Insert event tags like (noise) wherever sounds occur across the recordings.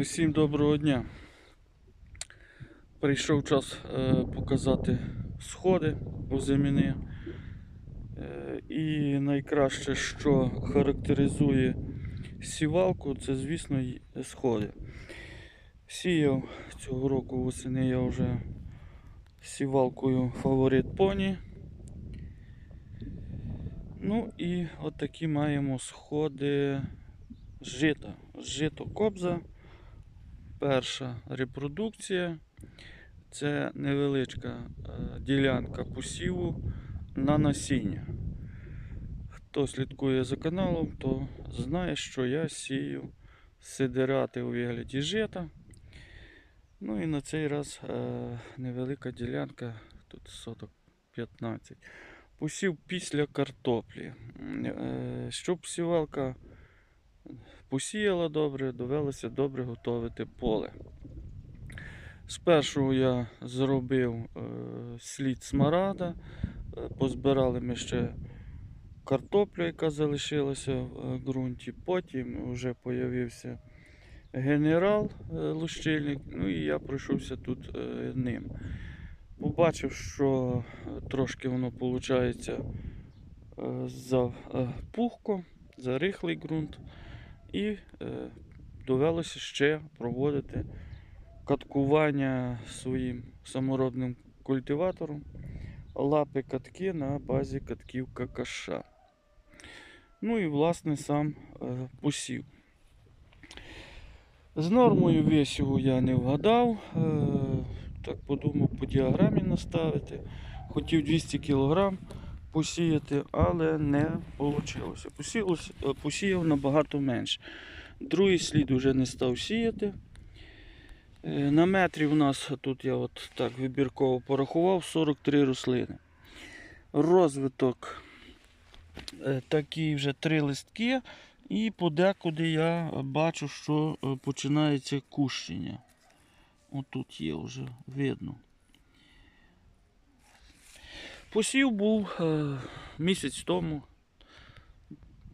Усім доброго дня. Прийшов час е, показати сходи озимини. Е, і найкраще, що характеризує сівалку, це, звісно, сходи. Сіяв цього року восени я вже сівалкою фаворит поні. Ну і от такі маємо сходи з жита. Жито кобза. Перша репродукція. Це невеличка е, ділянка посіву на насіння. Хто слідкує за каналом, то знає, що я сію сидирати у вигляді жита. Ну і на цей раз е, невелика ділянка, тут соток 15. Посів після картоплі. Е, Щоб сівалка посіяла добре, довелося добре готувати поле. Спершу я зробив е, слід смарада, е, позбирали ми ще картоплю, яка залишилася в е, ґрунті. Потім вже з'явився генерал лущильник, ну і я пройшовся тут ним. Побачив, що трошки воно виходить запухко, зарихлий ґрунт. І е, довелося ще проводити каткування своїм саморобним культиватором лапи катки на базі катків ККШ. Ну і власне сам е, посів. З нормою висіву я не вгадав. Е, так подумав по діаграмі наставити. Хотів 200 кг посіяти, але не вийшло. Е, посіяв набагато менше. Другий слід вже не став сіяти. Е, На метрі у нас тут я от так вибірково порахував 43 рослини. Розвиток е, такі вже три листки, і подекуди я бачу, що починається кущення. Отут є вже видно. Посів був е, місяць тому,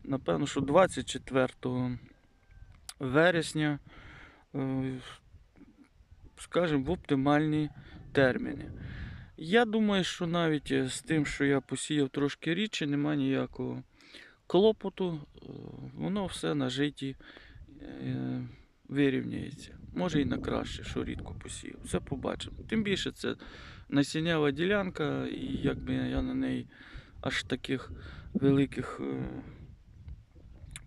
напевно, що 24 вересня, е, скажімо, в оптимальні терміни. Я думаю, що навіть е, з тим, що я посіяв трошки рідше, немає ніякого клопоту, е, воно все на житті е, вирівняється. Може і на краще, що рідко посіяв. Все побачимо. Тим більше це насіннява ділянка, і якби я на неї аж таких великих е,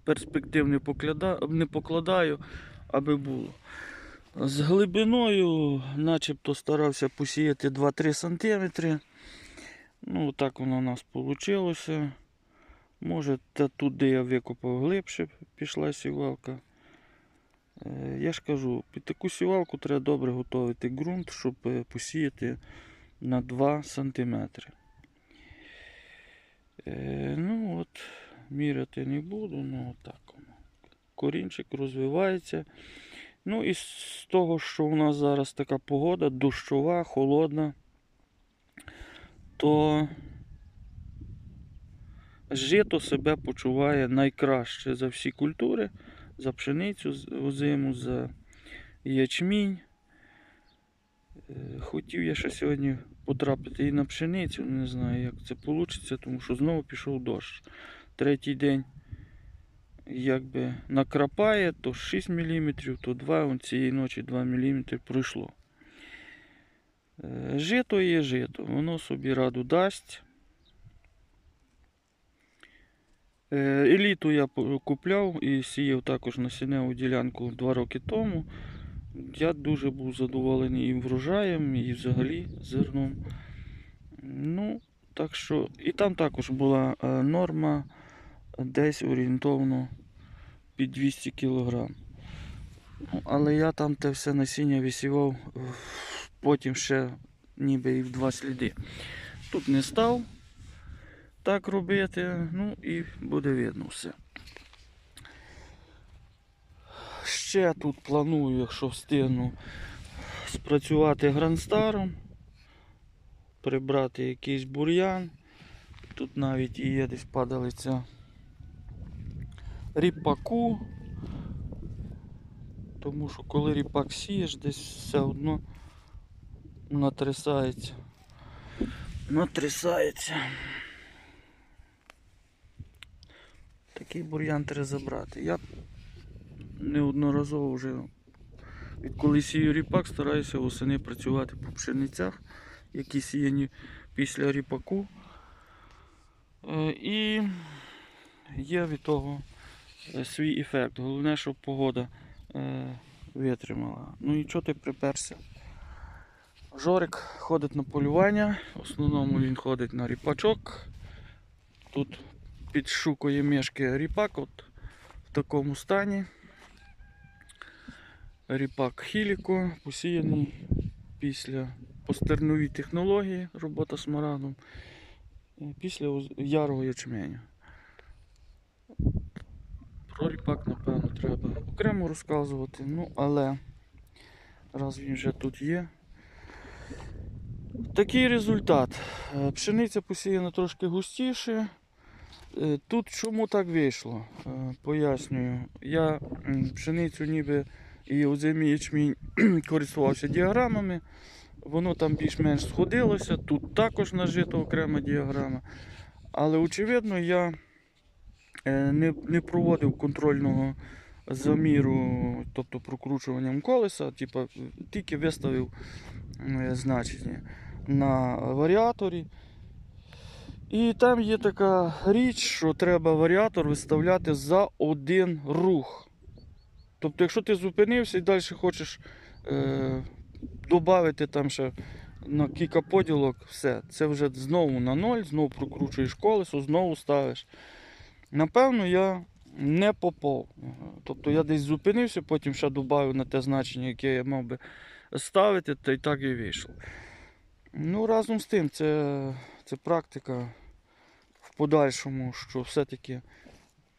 перспектив не, покляда, не покладаю, аби було. З глибиною, начебто, старався посіяти 2-3 см. Ну, так воно у нас вийшло. Може, та тут, де я викопав глибше, пішла сівалка. Е, Я ж кажу, під таку сівалку треба добре готувати ґрунт, щоб е, посіяти на 2 см. Е, ну от, міряти не буду, ну так воно. Корінчик розвивається. Ну і з того, що у нас зараз така погода, дощова, холодна, то жито себе почуває найкраще за всі культури, за пшеницю з- озиму, за ячмінь. Е, Хотів я ще сьогодні потрапити і на пшеницю, не знаю, як це вийде, тому що знову пішов дощ. Третій день якби накрапає, то 6 мм, то 2 он цієї ночі 2 мм пройшло. Е, Жито є жито, воно собі раду дасть. Е, Еліту я купляв і сіяв також насінневу ділянку 2 роки тому. Я дуже був задоволений і врожаєм, і взагалі зерном. Ну, так що, і там також була е, норма десь орієнтовно під 200 кг. Ну, але я там те все насіння висівав, потім ще ніби і в два сліди. Тут не став так робити, ну і буде видно все. Ще тут планую, якщо встигну, спрацювати гранстаром, прибрати якийсь бур'ян. Тут навіть і є десь падалиця ріпаку. Тому що коли ріпак сієш, десь все одно натрясається. Натрясається. Такий бур'ян треба забрати. Я неодноразово вже відколи сію ріпак, стараюся восени працювати по пшеницях, які сіяні після ріпаку. Е, І є від того е, свій ефект. Головне, щоб погода е, витримала. Ну і чого ти приперся? Жорик ходить на полювання, в основному він ходить на ріпачок. Тут підшукує мішки ріпак от в такому стані. Ріпак Хіліко посіяний після постерновій технології, робота з мараном, е, після ярого ячменю. Про ріпак, напевно, треба окремо розказувати, ну але раз він вже тут є. Такий результат. Е, Пшениця посіяна трошки густіше. Е, Тут чому так вийшло? Пояснюю. Я пшеницю ніби і озимий ячмінь (clears throat) користувався діаграмами. Воно там більш-менш сходилося. Тут також нажито окрема діаграма. Але очевидно, я е, не, не проводив контрольного заміру, тобто прокручуванням колеса, типу, тільки виставив е, значення на варіаторі. І там є така річ, що треба варіатор виставляти за один рух. Тобто, якщо ти зупинився і далі хочеш е, додати там ще на кілька поділок, все, це вже знову на ноль, знову прокручуєш колесо, знову ставиш. Напевно, я не попав. Тобто я десь зупинився, потім ще додав на те значення, яке я мав би ставити, та й так і вийшло. Ну, разом з тим, це, це практика в подальшому, що все-таки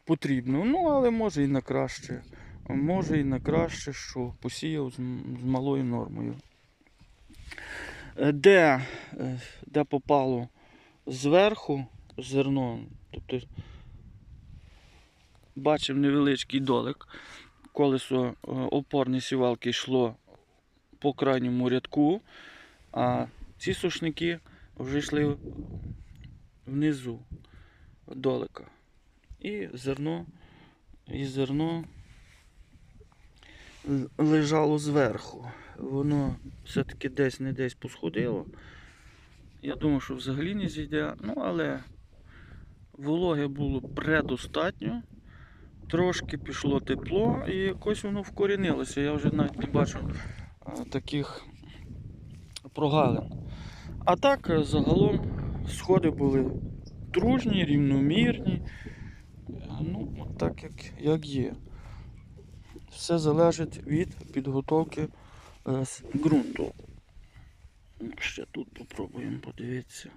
потрібно. Ну, але може і на краще. Може і на краще, що посіяв з, малою нормою. Е, Де, е, де попало зверху зерно, тобто бачив невеличкий долик. Колесо е, опорної сівалки йшло по крайньому рядку, а ці сушники вже йшли внизу долика. І зерно, і зерно лежало зверху. Воно все-таки десь не десь посходило. Я думав, що взагалі не зійде, ну але вологи було предостатньо. Трошки пішло тепло і якось воно вкорінилося. Я вже навіть не бачу таких прогалин. А так, е, загалом, сходи були дружні, рівномірні. Е, Ну, так як, як є. Все залежить від підготовки е, ґрунту. Ще тут попробуємо подивитися.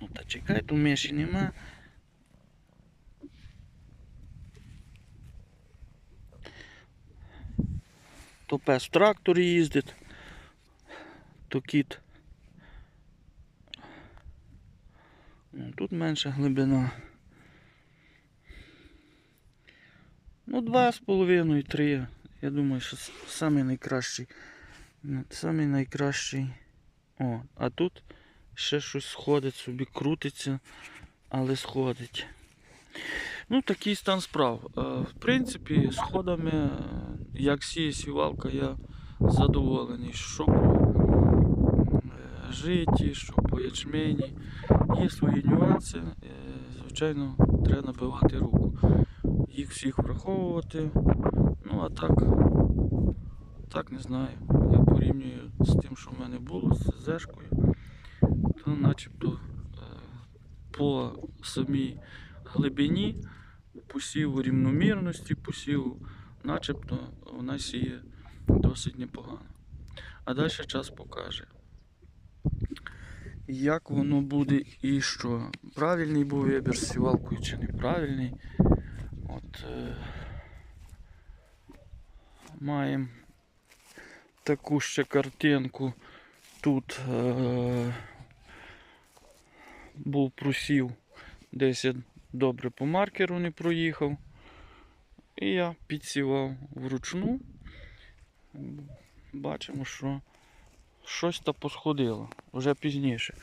Ну та чекай, тут миші нема. То пес в тракторі їздить, то кіт. Ну, Тут менша глибина. Ну, два з половиною, три. Я думаю, що самий найкращий. Ну, Самий найкращий. О, а тут ще щось сходить, собі крутиться, але сходить. Ну, такий стан справ. Е, В принципі, сходами, е, як сіє сівалка, я задоволений. Що по е, житті, що по ячмені. Є свої нюанси. Звичайно, треба набивати руку. Їх всіх враховувати. Ну, а так, так не знаю. Я порівнюю з тим, що в мене було, з зешкою, то начебто е, по самій глибині, посіву рівномірності, посіву, начебто вона сіє досить непогано. А далі час покаже. Як воно буде і що? Правильний був вибір з сівалкою чи неправильний. От, е, маємо таку ще картинку. Тут е, був просів десь я добре по маркеру не проїхав. І я підсівав вручну. Бачимо, що щось та посходило вже пізніше.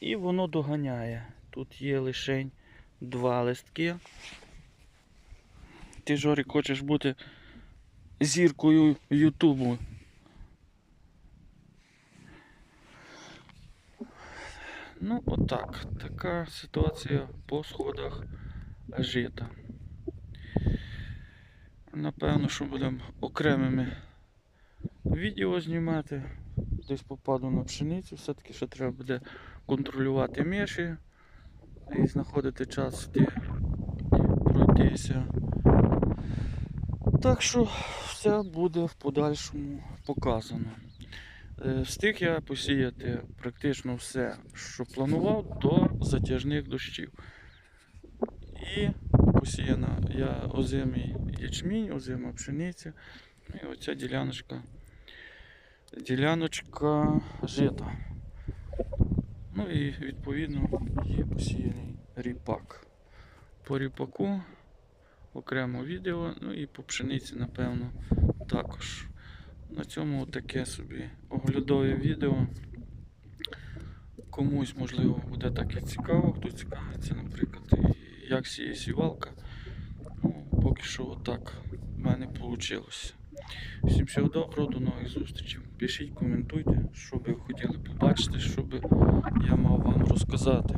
І воно доганяє. Тут є лише два листки. Ти, Жорик, хочеш бути зіркою Ютубу. Ну, отак. Така ситуація по сходах жита. Напевно, що будемо окремими відео знімати. Десь попаду на пшеницю, все-таки ще треба буде контролювати міші і знаходити час де пройтися. Так що все буде в подальшому показано. Е, Встиг я посіяти практично все, що планував до затяжних дощів. І посіяна я озимий ячмінь, озима пшениця. І оця діляночка. Діляночка жита. Ну і відповідно є посіяний ріпак. По ріпаку окремо відео, ну і по пшениці, напевно, також. На цьому таке собі оглядове відео. Комусь, можливо, буде так і цікаво, хто цікавиться, наприклад, як сіє сівалка. Ну, поки що отак в мене вийшло. Всім всього доброго, до нових зустрічей. Пишіть, коментуйте, що би ви хотіли побачити, що би я мав вам розказати.